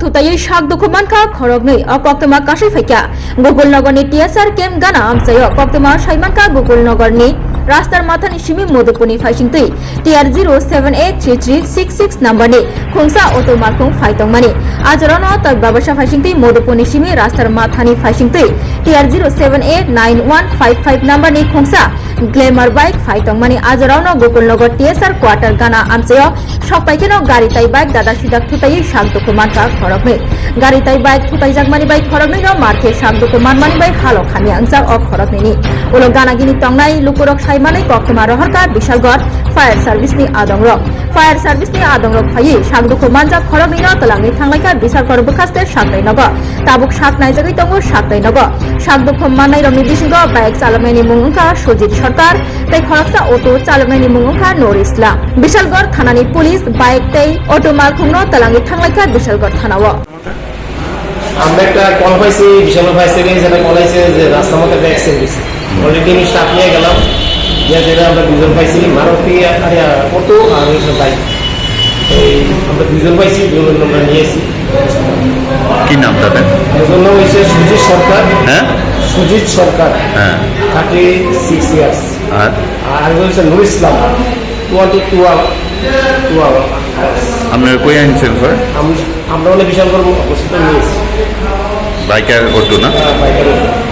thutai shak dokuman ka khorok nei a koktama kashi faikya gokul nagar ni tsr kem gana amsayo koktama ka gokul nagar ni রাস্তার মাথানি সিমি মধুপুনি ফাইসিং তুই। TR zero seven eight three three six six number খুংসা auto মার্কুং ফাইতং মানি। আজ রন তক ব্যবসা ফাইসিং তুই, মধুপুনি সিমি রাস্তার মাথানি ফাইসিং তুই। TR zero seven eight nine one five five number নি খুংসা। গ্লেমার বাইক ফাইতং মানি আজ রন গোকুলনগর, টিএসআর, কোয়ার্টার, গানা, আমসায় সবাইকেন গাড়ি তাই বাইক, দাদা সিদাক থুতাই শাক দুকু মানকা খরক নেই গাড়ি তাই বাইক, থুতাই জাক মানি বাইক খরক নেই মার্কে শাক দুকু মান মানি বাইক হালক খানি আংজাক অ খরক নেই উলো গানাগিনি ફાયર સર્વિસની આદંગળક ફાયર સર્વિસની આદંગળક હૈયે સાંગદુખો માનજા ખરમીના તલાંગી થાંગલાઈકા બિસાર કરબ ખાસ્તે સાકઈ નગ તાબુક સાત નાઈ જગઈ તંગો સાકઈ નગ સાંગદુખો માનાઈ રમી દિશિંગ বাইক চালমেনি મુંગંકા সজিত সরকার। তাই খরকসা অটো চালমেনি মুঙ্গা নোর ইসলাম বিশালগড় থানানি পুলিশ বাইক তাই, অটো মালখুন্ন তলাঙ্গি থাংলাইকা বিশালগড় থানাও। আমরা একটা কল পাইছি বিশাল ভাই সেকেন্ড সেটা কল যে রাস্তা মধ্যে একটা অ্যাক্সিডেন্ট অলরেডি আমি স্টাফ নিয়ে গেলাম। যেটা আমরা দুজন পাইছি মারুতি আর অটো আর হচ্ছে বাইক। এই আমরা দুজন পাইছি দুজন আমরা নিয়ে এসেছি কি নাম তাদের দুজন নাম হয়েছে সুজিত সরকার। হ্যাঁ। সুজিত সরকার। হ্যাঁ। থার্টি সিক্স ইয়ার্স আর? আর হচ্ছে Nur Islam. Twenty two two আপনার কই আনছেন স্যার আমরা মানে বিশাল করে অবস্থিত নিয়েছি বাইক আর অটো না? বাইকের